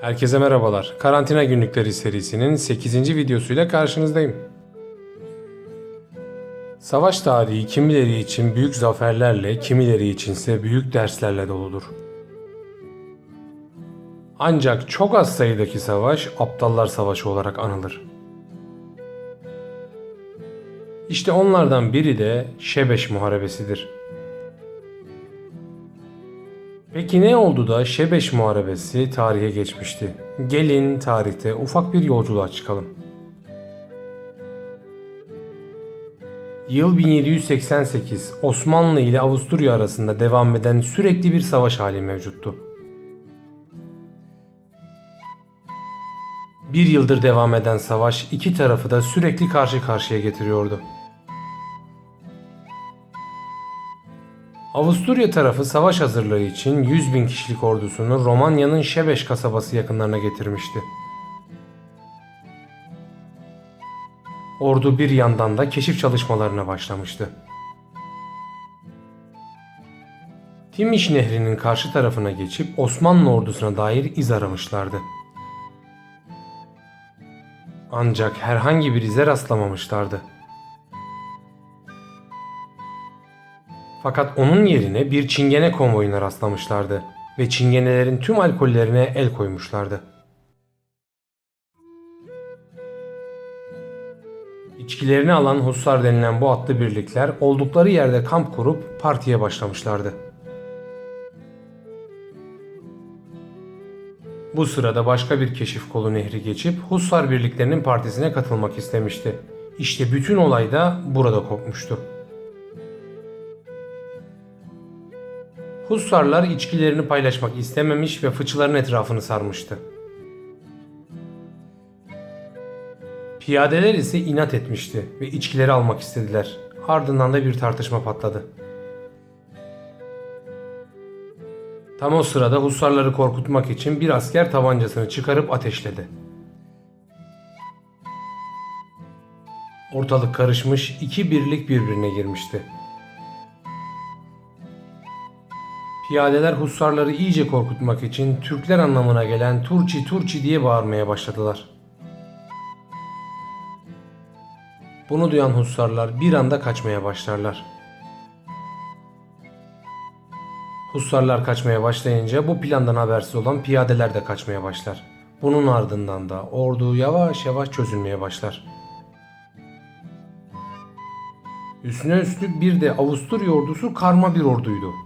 Herkese merhabalar. Karantina Günlükleri serisinin 8. videosuyla karşınızdayım. Savaş tarihi kimileri için büyük zaferlerle, kimileri içinse büyük derslerle doludur. Ancak çok az sayıdaki savaş aptallar savaşı olarak anılır. İşte onlardan biri de Şebeş Muharebesidir. Peki ne oldu da Şebeş Muharebesi tarihe geçmişti? Gelin tarihte ufak bir yolculuğa çıkalım. Yıl 1788 Osmanlı ile Avusturya arasında devam eden sürekli bir savaş hali mevcuttu. Bir yıldır devam eden savaş iki tarafı da sürekli karşı karşıya getiriyordu. Avusturya tarafı savaş hazırlığı için 100 bin kişilik ordusunu Romanya'nın Şebeş kasabası yakınlarına getirmişti. Ordu bir yandan da keşif çalışmalarına başlamıştı. Timiş Nehri'nin karşı tarafına geçip Osmanlı ordusuna dair iz aramışlardı. Ancak herhangi bir ize rastlamamışlardı. Fakat onun yerine bir çingene konvoyuna rastlamışlardı ve çingenelerin tüm alkollerine el koymuşlardı. İçkilerini alan hussar denilen bu atlı birlikler oldukları yerde kamp kurup partiye başlamışlardı. Bu sırada başka bir keşif kolu nehri geçip hussar birliklerinin partisine katılmak istemişti. İşte bütün olay da burada kopmuştu. Hussarlar içkilerini paylaşmak istememiş ve fıçıların etrafını sarmıştı. Piyadeler ise inat etmişti ve içkileri almak istediler. Ardından da bir tartışma patladı. Tam o sırada hussarları korkutmak için bir asker tabancasını çıkarıp ateşledi. Ortalık karışmış, iki birlik birbirine girmişti. Piyadeler hussarları iyice korkutmak için Türkler anlamına gelen Turçi Turçi diye bağırmaya başladılar. Bunu duyan hussarlar bir anda kaçmaya başlarlar. Hussarlar kaçmaya başlayınca bu plandan habersiz olan piyadeler de kaçmaya başlar. Bunun ardından da ordu yavaş yavaş çözülmeye başlar. Üstüne üstlük bir de Avusturya ordusu karma bir orduydu.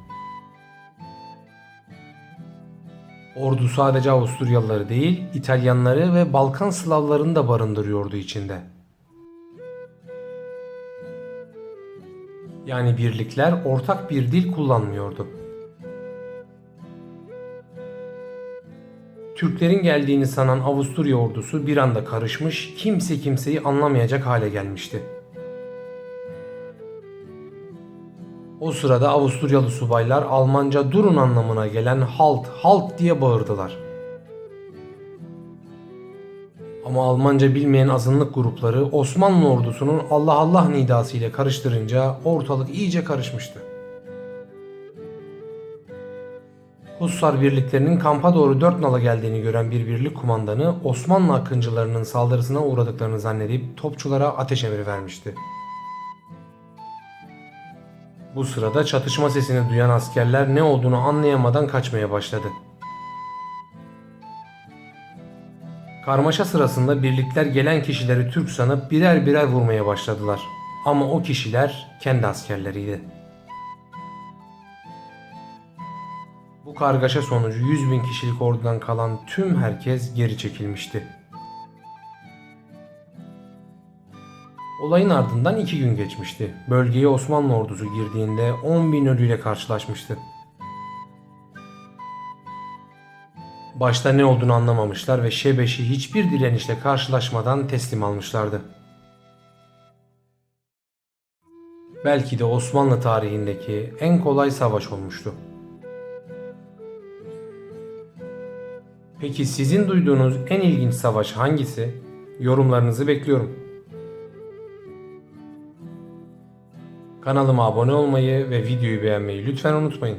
Ordu sadece Avusturyalıları değil, İtalyanları ve Balkan Slavlarını da barındırıyordu içinde. Yani birlikler ortak bir dil kullanmıyordu. Türklerin geldiğini sanan Avusturya ordusu bir anda karışmış, kimse kimseyi anlamayacak hale gelmişti. O sırada Avusturyalı subaylar Almanca durun anlamına gelen halt halt diye bağırdılar. Ama Almanca bilmeyen azınlık grupları Osmanlı ordusunun Allah Allah nidası ile karıştırınca ortalık iyice karışmıştı. Hussar birliklerinin kampa doğru dört nala geldiğini gören bir birlik kumandanı Osmanlı akıncılarının saldırısına uğradıklarını zannedip topçulara ateş emri vermişti. Bu sırada çatışma sesini duyan askerler ne olduğunu anlayamadan kaçmaya başladı. Karmaşa sırasında birlikler gelen kişileri Türk sanıp birer birer vurmaya başladılar. Ama o kişiler kendi askerleriydi. Bu kargaşa sonucu 100 bin kişilik ordudan kalan tüm herkes geri çekilmişti. Olayın ardından iki gün geçmişti. Bölgeye Osmanlı ordusu girdiğinde 10 bin ölüyle karşılaşmıştı. Başta ne olduğunu anlamamışlar ve Şebeş'i hiçbir direnişle karşılaşmadan teslim almışlardı. Belki de Osmanlı tarihindeki en kolay savaş olmuştu. Peki sizin duyduğunuz en ilginç savaş hangisi? Yorumlarınızı bekliyorum. Kanalıma abone olmayı ve videoyu beğenmeyi lütfen unutmayın.